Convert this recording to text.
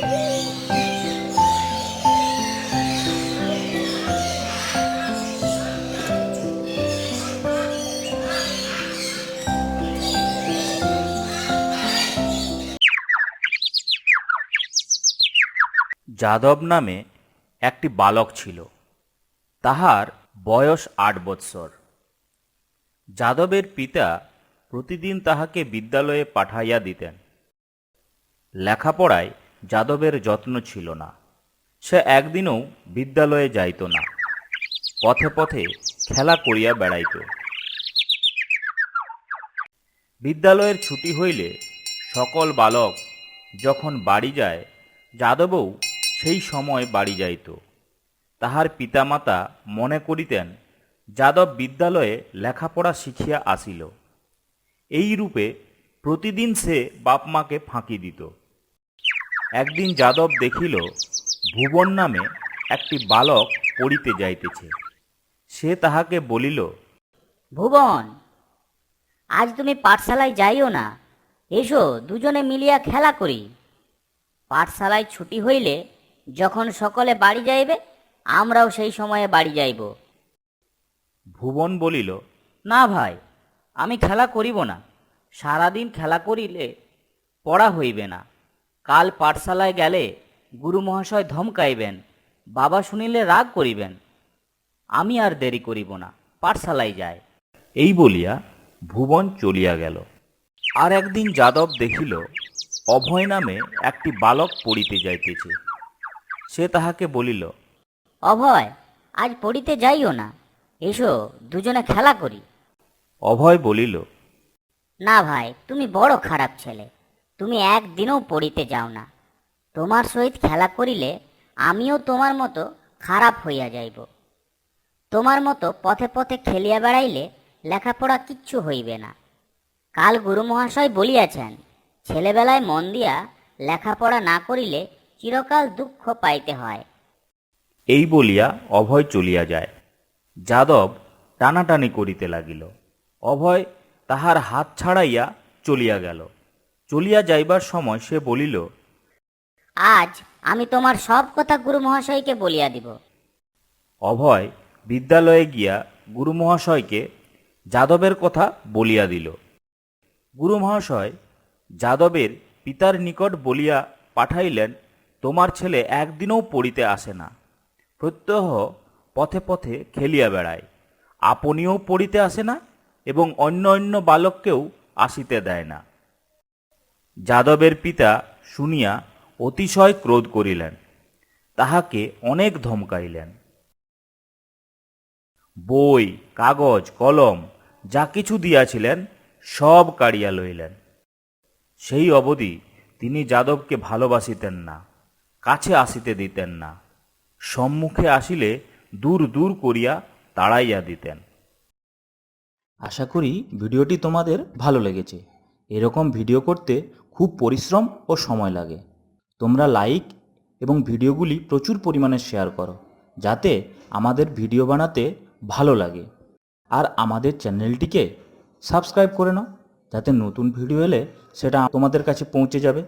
যাদব নামে একটি বালক ছিল। তাহার বয়স আট বৎসর। যাদবের পিতা প্রতিদিন তাহাকে বিদ্যালয়ে পাঠাইয়া দিতেন। লেখাপড়ায় যাদবের যত্ন ছিল না। সে একদিনও বিদ্যালয়ে যাইত না। পথে পথে খেলা করিয়া বেড়াইত। বিদ্যালয়ের ছুটি হইলে সকল বালক যখন বাড়ি যায়, যাদবও সেই সময় বাড়ি যাইত। তাহার পিতামাতা মনে করিতেন, যাদব বিদ্যালয়ে লেখাপড়া শিখিয়া আসিল। এই রূপে প্রতিদিন সে বাপমাকে ফাঁকি দিত। একদিন যাদব দেখিল ভুবন নামে একটি বালক পড়িতে যাইতেছে। সে তাহাকে বলিল ভুবন আজ তুমি পাঠশালায় যাইও না। এসো দুজনে মিলিয়া খেলা করি। পাঠশালায় ছুটি হইলে যখন সকলে বাড়ি যাইবে আমরাও সেই সময়ে বাড়ি যাইব। ভুবন বলিল না ভাই আমি খেলা করিব না। সারাদিন খেলা করিলে পড়া হইবে না। কাল পাঠশালায় গেলে গুরু মহাশয় ধমকাইবেন বাবা শুনিলে রাগ করিবেন। আমি আর দেরি করিব না পাঠশালায় যায় এই বলিয়া ভুবন চলিয়া গেল। আর একদিন যাদব দেখিল অভয় নামে একটি বালক পড়িতে যাইতেছে। সে তাহাকে বলিল অভয় আজ পড়িতে যাইও না এসো দুজনে খেলা করি। অভয় বলিল না ভাই তুমি বড় খারাপ ছেলে। তুমি একদিনও পড়িতে যাও না। তোমার সহিত খেলা করিলে আমিও তোমার মতো খারাপ হইয়া যাইব। তোমার মতো পথে পথে খেলিয়া বেড়াইলে লেখাপড়া কিচ্ছু হইবে না। কাল গুরু মহাশয় বলিয়াছেন, ছেলেবেলায় মন দিয়া লেখাপড়া না করিলে চিরকাল দুঃখ পাইতে হয়। এই বলিয়া অভয় চলিয়া যায়। যাদব টানাটানি করিতে লাগিল। অভয় তাহার হাত ছাড়াইয়া চলিয়া গেল। চলিয়া যাইবার সময় সে বলিল আজ আমি তোমার সব কথা গুরু মহাশয়কে বলিয়া দিব। অভয় বিদ্যালয়ে গিয়া গুরু মহাশয়কে যাদবের কথা বলিয়া দিল। গুরু মহাশয় যাদবের পিতার নিকট বলিয়া পাঠাইলেন তোমার ছেলে একদিনও পড়িতে আসে না। প্রত্যহ পথে পথে খেলিয়া বেড়ায়। আপনিও পড়িতে আসে না এবং অন্য অন্য বালককেও আসিতে দেয় না। যাদবের পিতা শুনিয়া অতিশয় ক্রোধ করিলেন, তাহাকে অনেক ধমকাইলেন। বই, কাগজ, কলম, যা কিছু দিয়াছিলেন, সব কাড়িয়া লইলেন। সেই অবধি তিনি যাদবকে ভালোবাসিতেন না, কাছে আসিতে দিতেন না, সম্মুখে আসিলে দূর দূর করিয়া তাড়াইয়া দিতেন। আশা করি ভিডিওটি তোমাদের ভালো লেগেছে। এরকম ভিডিও করতে খুব পরিশ্রম ও সময় লাগে। তোমরা লাইক এবং ভিডিওগুলি প্রচুর পরিমাণে শেয়ার করো, যাতে আমাদের ভিডিও বানাতে ভালো লাগে। আর আমাদের চ্যানেলটিকে সাবস্ক্রাইব করে নাও, যাতে নতুন ভিডিও এলে সেটা তোমাদের কাছে পৌঁছে যাবে।